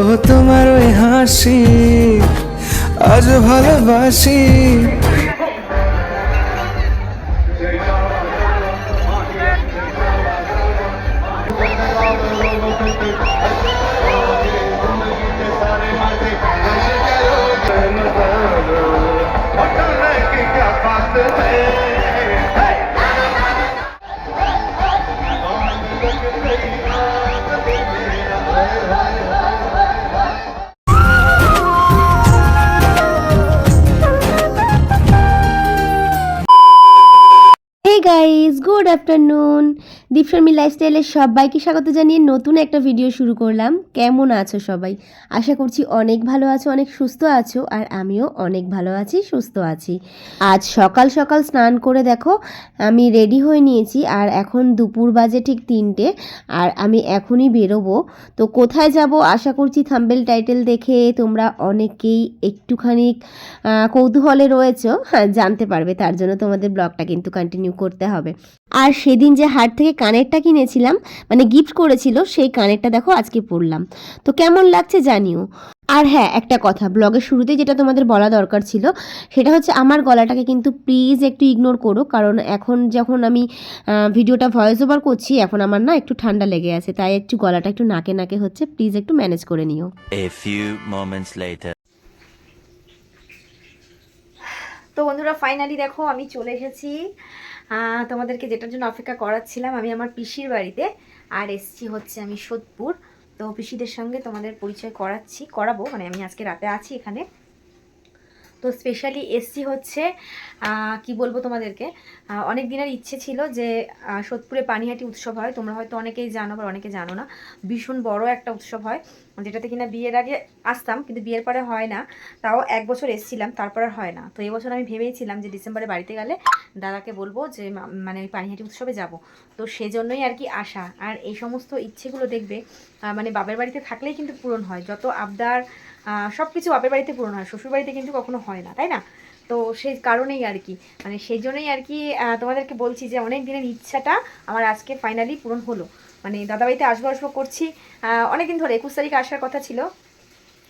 ও তোমার ওই হাসি আজ ভালোবাসি। Hey guys good afternoon Dipsharmi লাইফস্টাইলের সবাইকে স্বাগত জানিয়ে নতুন একটা ভিডিও শুরু করলাম। কেমন আছো সবাই? আশা করছি অনেক ভালো আছো, অনেক সুস্থ আছো, আর আমিও অনেক ভালো আছি, সুস্থ আছি। আজ সকাল সকাল স্নান করে দেখো, আমি রেডি হয়ে নিয়েছি, আর এখন দুপুর বাজে ঠিক তিনটে, আর আমি এখনই বেরোবো। তো কোথায় যাব? আশা করছি থাম্বেল টাইটেল দেখে তোমরা অনেকেই একটুখানি কৌতূহলে রয়েছো হ্যাঁ জানতে পারবে, তার জন্য তোমাদের ব্লগটা কিন্তু কন্টিনিউ করতে হবে। আর সেদিন যে হাট থেকে কানেরটা কিনেছিলাম মানে গিফট করেছিল সেই কানেরটা দেখো আজকে পরলাম। তো কেমন লাগছে জানিও। আর হ্যাঁ একটা কথা ব্লগের শুরুতেই যেটা তোমাদের বলা দরকার ছিল সেটা হচ্ছে আমার গলাটাকে কিন্তু প্লিজ একটু ইগনোর করো কারণ এখন যখন আমি ভিডিওটা ভয়েস ওভার করছি এখন আমার না একটু ঠান্ডা লেগে আছে তাই একটু গলাটা একটু নাকে নাকে হচ্ছে প্লিজ একটু ম্যানেজ করে নিও। A few moments later. তো বন্ধুরা ফাইনালি দেখো আমি চলে এসেছি। তোমাদেরকে যেটার জন্য অপেক্ষা করাচ্ছিলাম, আমি আমার পিসির বাড়িতে, আর এসছি হচ্ছে আমি সোদপুর। তো পিসিদের সঙ্গে তোমাদের পরিচয় করাচ্ছি, করাবো মানে আমি আজকে রাতে আছি এখানে। তো স্পেশালি এসছি হচ্ছে কি বলব তোমাদেরকে অনেক দিনের ইচ্ছে ছিল যে সোদপুরে পানিহাটি উৎসব হয়। তোমরা হয়তো অনেকেই জানো বা অনেকে জানো না, ভীষণ বড় একটা উৎসব হয়। যেটাতে কিনা বিয়ের আগে আসতাম, কিন্তু বিয়ের পরে হয় না। তাও এক বছর এসছিলাম, তারপর আর হয় না। তো এবছর আমি ভেবেইছিলাম যে ডিসেম্বরে বাড়িতে গেলে দাদাকে বলব যে মানে ওই পানিহাটি উৎসবে যাব। তো সেজন্যই আর কি আশা আর এই সমস্ত ইচ্ছেগুলো দেখবে মানে বাপের বাড়িতে থাকলেই কিন্তু পূরণ হয়। যত আবদার সব কিছু বাপের বাড়িতে পূরণ হয় শ্বশুর বাড়িতে কিন্তু কখনো হয় না, তাই না? তো সেই কারণেই আর কি। মানে সেই জন্যই আর কি তোমাদেরকে বলছি যে অনেক দিনের ইচ্ছাটা আমার আজকে ফাইনালি পূরণ হলো। মানে দাদাবাড়িতে আসব আসব করছি অনেকদিন ধরে, একুশ তারিখে আসার কথা ছিল।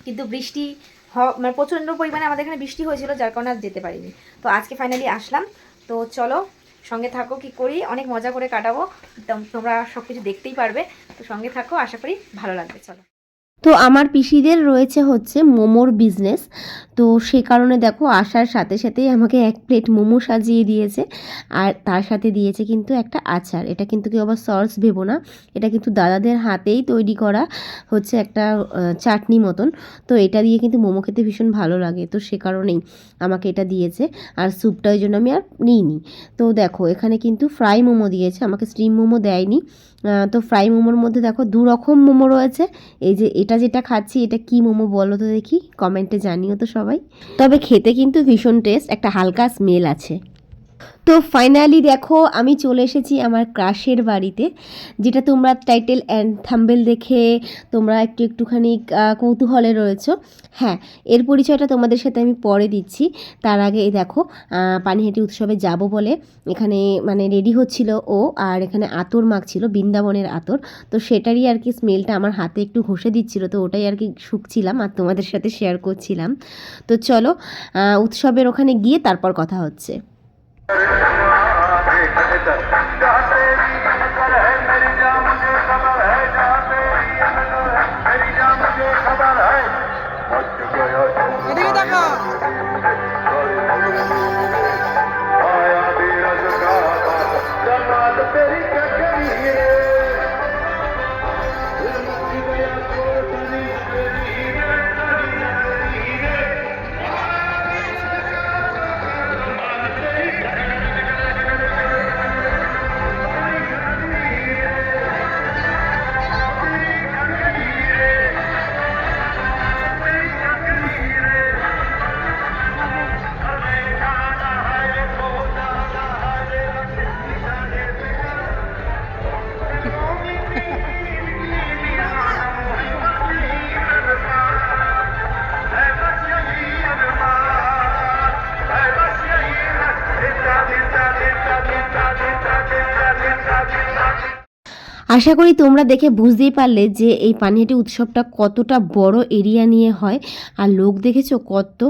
কিন্তু বৃষ্টি হ- মানে প্রচণ্ড পরিমাণে আমাদের এখানে বৃষ্টি হয়েছিল, যার কারণে আর যেতে পারিনি। তো আজকে ফাইনালি আসলাম। তো চলো, সঙ্গে থাকো, কি করি? অনেক মজা করে কাটাবো। তোমরা সব কিছু দেখতেই পারবে। তো সঙ্গে থাকো, আশা করি ভালো লাগবে। চলো। তো আমার পিসিদের রয়েছে হচ্ছে মোমোর বিজনেস তো সে কারণে দেখো, আসার সাথে সাথেই আমাকে এক প্লেট মোমো সাজিয়ে দিয়েছে। আর তার সাথে দিয়েছে কিন্তু একটা আচার। এটা কিন্তু কেউ আবার সস ভেবো না। এটা কিন্তু দাদাদের হাতেই তৈরি করা হচ্ছে একটা চাটনি মতন। তো এটা দিয়ে কিন্তু মোমো খেতে ভীষণ ভালো লাগে। তো সে কারণেই আমাকে এটা দিয়েছে। আর স্যুপটা ওই জন্য আমি আর নিইনি। তো দেখো, এখানে কিন্তু ফ্রাই মোমো দিয়েছে। আমাকে স্টিম মোমো দেয়নি। তো ফ্রাই মোমোর মধ্যে দেখো দু রকম মোমো রয়েছে। এই যে এটা যেটা খাচ্ছি, এটা কি মোমো বলো তো দেখি কমেন্টে জানিও তো সবাই। তবে খেতে কিন্তু ভীষণ টেস্ট একটা হালকা স্মেল আছে। তো ফাইনালি দেখো, আমি চলে এসেছি আমার ক্রাশের বাড়িতে, যেটা তোমরা টাইটেল অ্যান্ড থাম্বেল দেখে তোমরা একটু একটুখানি কৌতূহলে রয়েছো। হ্যাঁ এর পরিচয়টা তোমাদের সাথে আমি পরে দিচ্ছি। তার আগে দেখো পানিহাটি উৎসবে যাব বলে এখানে মানে রেডি হচ্ছিল ও আর এখানে আতর মাখছিল, বৃন্দাবনের আতর। তো সেটারই আর কি স্মেলটা আমার হাতে একটু ঘষে দিচ্ছিল, তো ওটাই আর কি শুকছিলাম আর তোমাদের সাথে শেয়ার করছিলাম। তো চলো উৎসবের ওখানে গিয়ে তারপর কথা হচ্ছে। Thank you. আশা করি তোমরা দেখে বুঝতেই পারলে যে এই পানিহাটি উৎসবটা কতটা বড় এরিয়া নিয়ে হয় আর লোক দেখেছ কত?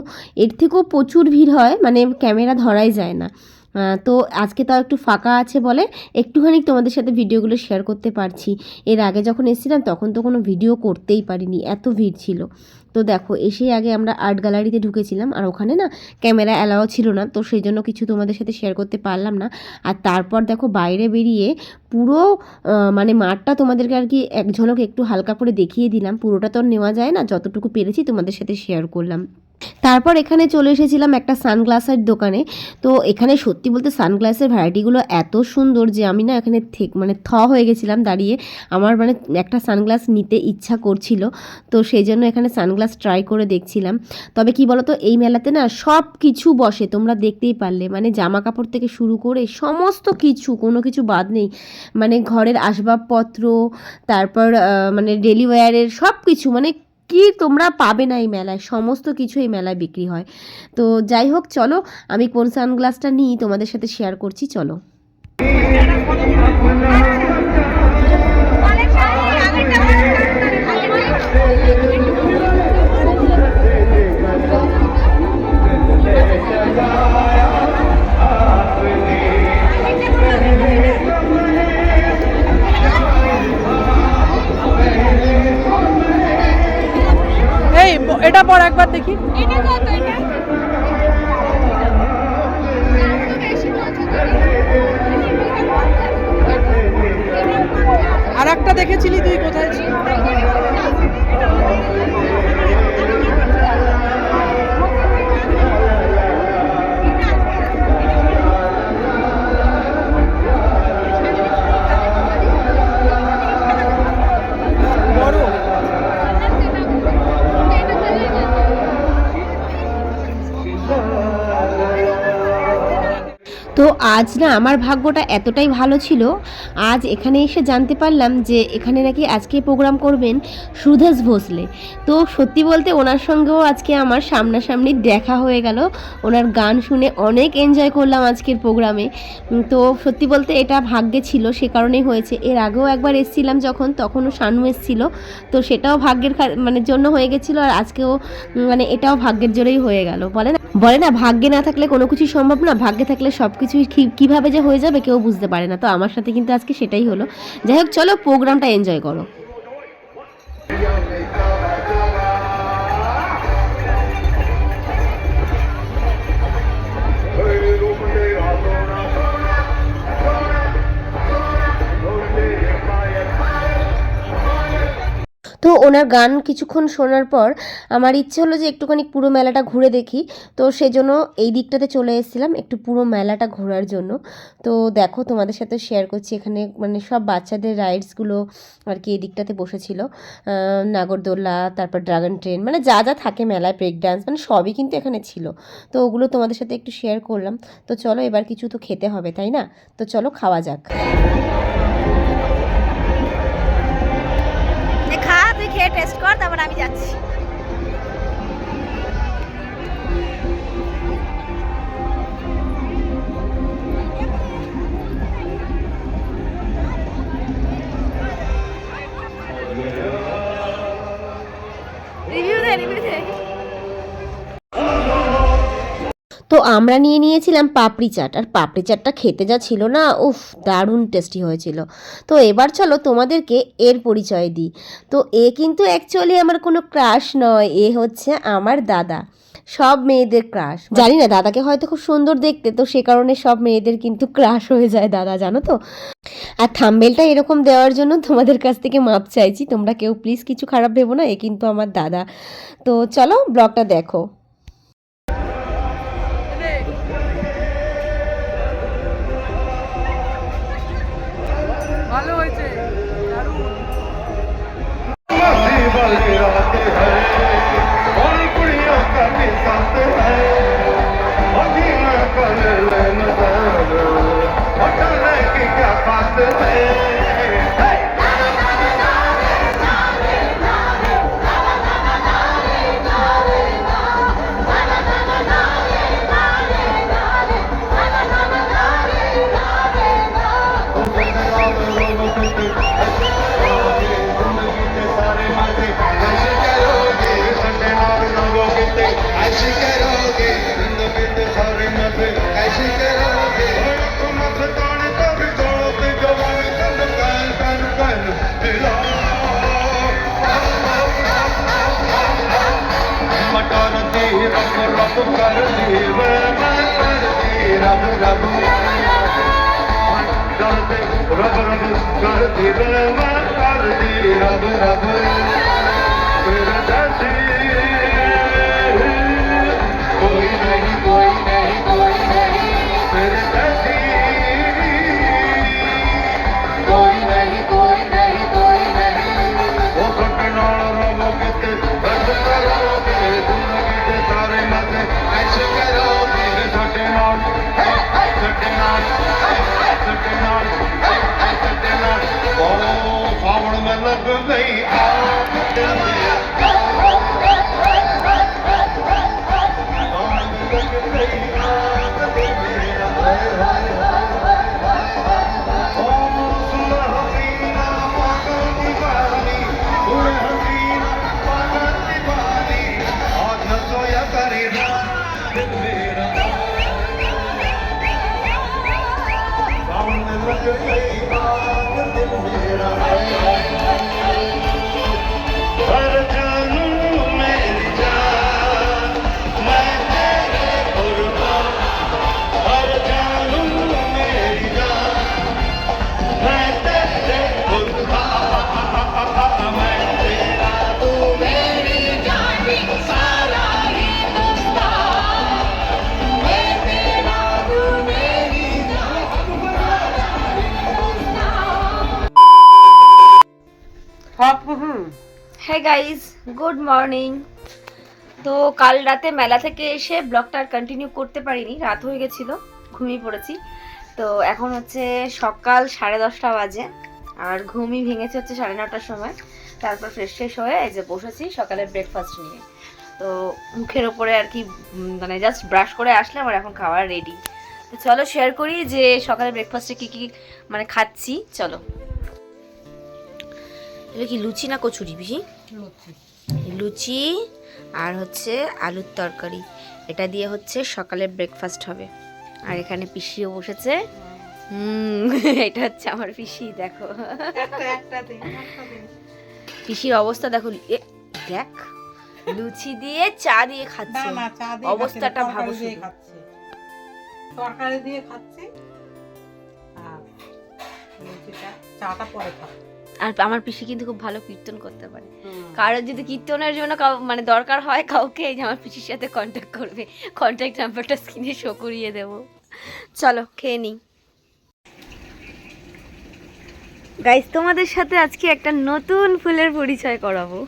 এর থেকেও প্রচুর ভিড় হয় মানে ক্যামেরা ধরাই যায় না। তো আজকে তাও একটু ফাঁকা আছে বলে একটুখানি তোমাদের সাথে ভিডিওগুলো শেয়ার করতে পারছি। এর আগে যখন এসেছিলাম তখন তো কোনো ভিডিও করতেই পারিনি, এত ভিড় ছিল। তো দেখো, এসে আগে আমরা আর্ট গ্যালারিতে ঢুকেছিলাম, আর ওখানে না ক্যামেরা অ্যালাও ছিল না, তো সেই জন্য কিছু তোমাদের সাথে শেয়ার করতে পারলাম না। আর তারপর দেখো বাইরে বেরিয়ে পুরো মানে মাঠটা তোমাদেরকে আর কি এক একটু হালকা করে দেখিয়ে দিলাম। পুরোটা তো নেওয়া যায় না, যতটুকু পেরেছি তোমাদের সাথে শেয়ার করলাম। তারপর এখানে চলে এসেছিলাম একটা সানগ্লাসের দোকানে। তো এখানে সত্যি বলতে সানগ্লাসের ভ্যারাইটিগুলো এত সুন্দর যে আমি না এখানে থেক মানে থ হয়ে গেছিলাম দাঁড়িয়ে। আমার মানে একটা সানগ্লাস নিতে ইচ্ছা করছিল, তো সেই জন্য এখানে সানগ্লাস ট্রাই করে দেখছিলাম। তবে কি বলতো, এই মেলাতে না সব কিছু বসে, তোমরা দেখতেই পারলে। মানে জামা কাপড় থেকে শুরু করে সমস্ত কিছু, কোনো কিছু বাদ নেই। মানে ঘরের আসবাবপত্র, তারপর মানে ডেলিওয়ারের সব কিছু মানে কি তোমরা পাবে না এই মেলায়? সমস্ত কিছু এই মেলায় বিক্রি হয়। তো যাই হোক, চলো, আমি কোন সানগ্লাসটা নিই তোমাদের সাথে শেয়ার করছি, চলো। একবার দেখি। আর একটা দেখেছিলি তুই কোথায় ছিল? আজ না আমার ভাগ্যটা এতটাই ভালো ছিল, আজ এখানে এসে জানতে পারলাম যে এখানে নাকি আজকে প্রোগ্রাম করবেন সুদেশ ভোসলে। তো সত্যি বলতে ওনার সঙ্গেও আজকে আমার সামনাসামনি দেখা হয়ে গেল। ওনার গান শুনে অনেক এনজয় করলাম আজকের প্রোগ্রামে তো সত্যি বলতে এটা ভাগ্যে ছিল, সে কারণেই হয়েছে। এর আগেও একবার এসেছিলাম যখন, তখনও শানু এসেছিল। তো সেটাও ভাগ্যের মানে জন্য হয়ে গেছিল আর আজকেও মানে এটাও ভাগ্যের জোরেই হয়ে গেল। বলে না বলে না, ভাগ্যে না থাকলে কোনো কিছু সম্ভব না, ভাগ্যে থাকলে সব কিছুই কীভাবে যে হয়ে যাবে কেউ বুঝতে পারে না। তো আমার সাথে কিন্তু আজকে সেটাই হলো। যাই হোক, চলো প্রোগ্রামটা এনজয় করো। তো ওনার গান কিছুক্ষণ শোনার পর আমার ইচ্ছে হলো যে একটুখানি পুরো মেলাটা ঘুরে দেখি। তো সেজন্য এই দিকটাতে চলে এসেছিলাম একটু পুরো মেলাটা ঘোরার জন্য। তো দেখো তোমাদের সাথে শেয়ার করছি এখানে মানে সব বাচ্চাদের রাইডসগুলো আর কি এই দিকটাতে বসেছিল। নাগরদোল্লা তারপর ড্রাগন ট্রেন মানে যা যা থাকে মেলায় ব্রেক ডান্স মানে সবই কিন্তু এখানে ছিল। তো ওগুলো তোমাদের সাথে একটু শেয়ার করলাম। তো চলো এবার কিছু তো খেতে হবে, তাই না? তো চলো খাওয়া যাক। খেয়ে টেস্ট কর তারপর আমি যাচ্ছি। তো আমরা নিয়ে নিয়েছিলাম পাপড়ি চাট। আর পাপড়ি চাটটা খেতে যা ছিল না, উফ, দারুণ টেস্টি হয়েছিল। তো এবার চলো তোমাদেরকে এর পরিচয় দিই। তো এ কিন্তু অ্যাকচুয়ালি আমার কোনো ক্রাশ নয়, এ হচ্ছে আমার দাদা। সব মেয়েদের ক্রাশ জানি না, দাদাকে হয়তো খুব সুন্দর দেখতে, তো সে কারণে সব মেয়েদের কিন্তু ক্রাশ হয়ে যায় দাদা, জানো তো? আর থাম্বেলটা এরকম দেওয়ার জন্য তোমাদের কাছ থেকে মাপ চাইছি। তোমরা কেউ প্লিজ কিছু খারাপ ভেবো না, এ কিন্তু আমার দাদা। তো চলো ব্লগটা দেখো। Rab rab, rab rab, rab rab, Oh, forward, my love, baby. Oh, Amen. হ্যাঁ গাইজ গুড মর্নিং তো কাল রাতে মেলা থেকে এসে ব্লগটা আর কন্টিনিউ করতে পারিনি, রাত হয়ে গেছিল, ঘুমিয়ে পড়েছি। তো এখন হচ্ছে সকাল সাড়ে দশটা বাজে, আর ঘুমই ভেঙেছে হচ্ছে সাড়ে নটার সময়। তারপর ফ্রেশ ফ্রেশ হয়ে এই যে বসেছি সকালের ব্রেকফাস্ট নিয়ে। তো মুখের ওপরে আর কি মানে জাস্ট ব্রাশ করে আসলাম আর এখন খাবার রেডি তো চলো শেয়ার করি যে সকালে ব্রেকফাস্টে কী কী মানে খাচ্ছি, চলো। এটা কি লুচি না কচুরি পিসি? লুচি। আর হচ্ছে আলুর তরকারি। এটা দিয়ে হচ্ছে সকালে ব্রেকফাস্ট হবে। আর এখানে পিসিও বসেছে। হুম এটা হচ্ছে আমার পিসি দেখো। পিসির অবস্থা দেখো দেখ লুচি দিয়ে চা দিয়ে খাচ্ছে। অবস্থাটা ভাবো তরকারি দিয়ে খাচ্ছে। তরকারি দিয়ে খাচ্ছে। আর চাটা পরে খাচ্ছে আর আমার পিসি কিন্তু খুব ভালো কীর্তন করতে পারে। কারোর যদি কীর্তনের জন্য মানে দরকার হয় কাউকে এই যে আমার পিসির সাথে কন্ট্যাক্ট করবে কন্ট্যাক্ট নাম্বারটা স্ক্রিনে শো করিয়ে দেবো। চলো খেয়ে নিই। গাইজ তোমাদের সাথে আজকে একটা নতুন ফুলের পরিচয় করাবো।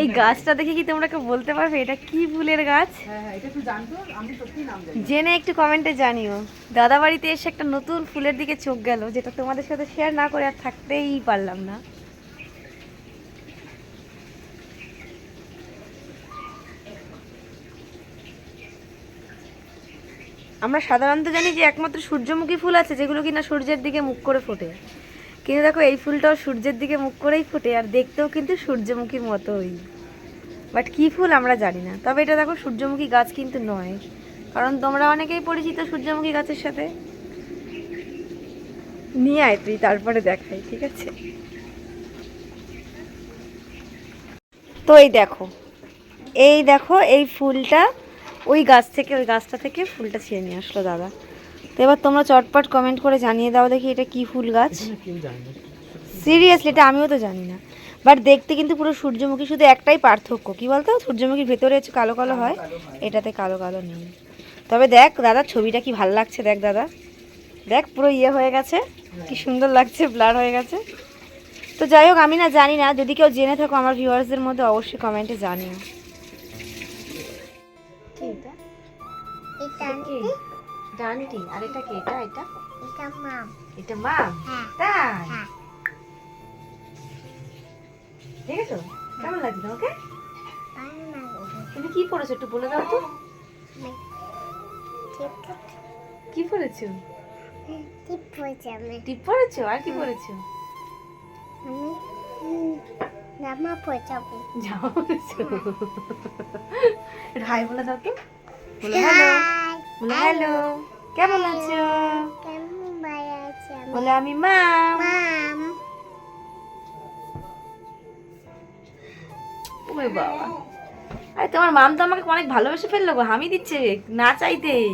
এই গাছটা দেখে কি তোমরা কেউ বলতে পারবে? এটা কি ফুলের গাছ? হ্যাঁ হ্যাঁ জেনে একটু কমেন্টে জানিও। দাদা বাড়িতে এসে একটা নতুন ফুলের দিকে চোখ গেল যেটা তোমাদের সাথে শেয়ার না করে আর থাকতেই পারলাম না। আমরা সাধারণত জানি যে একমাত্র সূর্যমুখী ফুল আছে যেগুলো কিনা সূর্যের দিকে মুখ করে ফোটে। কিন্তু দেখো, এই ফুলটাও সূর্যের দিকে মুখ করেই ফোটে, আর দেখতেও কিন্তু সূর্যমুখীর মতোই। বাট কী ফুল আমরা জানি না। তবে এটা দেখো, সূর্যমুখী গাছ কিন্তু নয়। কারণ তোমরা অনেকেই পরিচিত সূর্যমুখী গাছের সাথে। নিয়ে আয় তুই, তারপরে দেখাই, ঠিক আছে? তো এই দেখো এই দেখো, এই ফুলটা, ওই গাছ থেকে, ওই গাছটা থেকে ফুলটা ছিঁড়ে নিয়ে আসলো দাদা। তো এবার তোমরা চটপট কমেন্ট করে জানিয়ে দাও দেখি এটা কি ফুল গাছ। সিরিয়াসলি এটা আমিও তো জানি না। বাট দেখতে কিন্তু পুরো সূর্যমুখী শুধু একটাই পার্থক্য। কি বলতো? সূর্যমুখীর ভেতরে হচ্ছে কালো কালো হয় এটাতে কালো কালো নেই। তবে দেখ দাদা ছবিটা কি ভালো লাগছে দেখ দাদা। দেখ পুরো ইয়ে হয়ে গেছে। কি সুন্দর লাগছে ব্লার হয়ে গেছে। তো যাই হোক আমি না জানি না। যদি কেউ জেনে থাকো আমার ভিউয়ার্সদের মধ্যে অবশ্যই কমেন্টে জানিও। ডানটি আর এটা কি এটা? এটা? এটা মা তাই? দেখেছ? কেমন লাগছে তোমাকে? তুমি কি পড়েছো একটু বলে দাও তো। কি পড়েছো? টিপ পড়েছো আর কি পড়েছো? জামা পড়েছো একটু হাই বলে দাও তো। বলে হ্যালো। বলে হ্যালো কেমন আছো? বলে আমি মা ওই বাবা। আরে তোমার মাম তো আমাকে অনেক ভালোবেসে ফেলল গো হামি দিচ্ছে না চাইতেই।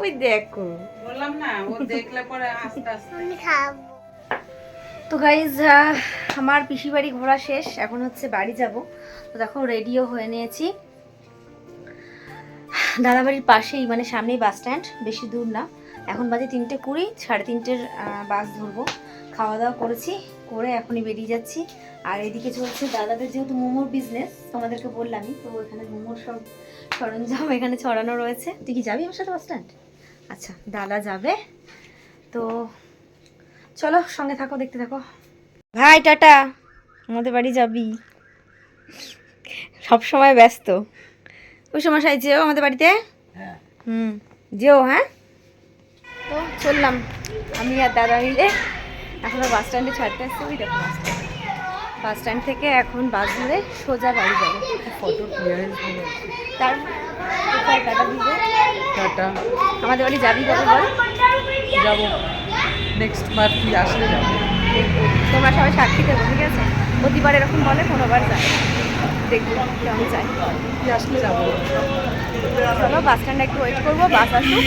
ওই দেখো। বললাম না ও দেখলে পরে আস্তে আস্তে। তো গাইজ আমার পিসি বাড়ি ঘোরা শেষ এখন হচ্ছে বাড়ি যাব। তো দেখো রেডিও হয়ে নিয়েছি। দাদাবাড়ির পাশেই মানে সামনেই বাস স্ট্যান্ড বেশি দূর না। এখন বাজে তিনটে কুড়ি, সাড়ে তিনটের বাস ধরবো। খাওয়া দাওয়া করেছি, করে এখনই বেরিয়ে যাচ্ছি। আর এদিকে চলছে দাদাদের যেহেতু মোমোর বিজনেস তোমাদেরকে বললামই, তো এখানে মোমোর সব সরঞ্জাম এখানে ছড়ানো রয়েছে। তুই কি যাবি আমার সাথে বাস স্ট্যান্ড আচ্ছা দাদা যাবে। তো চলো, সঙ্গে থাকো, দেখতে থাকো। ভাই, টাটা। আমাদের বাড়ি যাবি। সব সময় ব্যস্ত। ওই সময় যেও আমাদের বাড়িতে। হুম যেও হ্যাঁ? তো চললাম। আমি আর দাদা মিলে এখনও বাস স্ট্যান্ডে ছাড়তে আসছি ওই দেখো বাস স্ট্যান্ড। বাস স্ট্যান্ড থেকে এখন বাস ধরে সোজা বাড়ি যাব। ফটো ক্লিয়ারেন্স হয়ে তার টাটা দিবে টাটা। আমাদের বাড়ি যাবি কবে বল। যাব। নেক্সট বার তুই আসলে যাব? তোমরা সবাই সাক্ষী দেবো ঠিক আছে? প্রতিবার এরকম বলে কোনোবার যায়। দেখব কেমন চাই আসলে যাব। চলো বাস স্ট্যান্ডে একটু ওয়েট করব বাস আসুক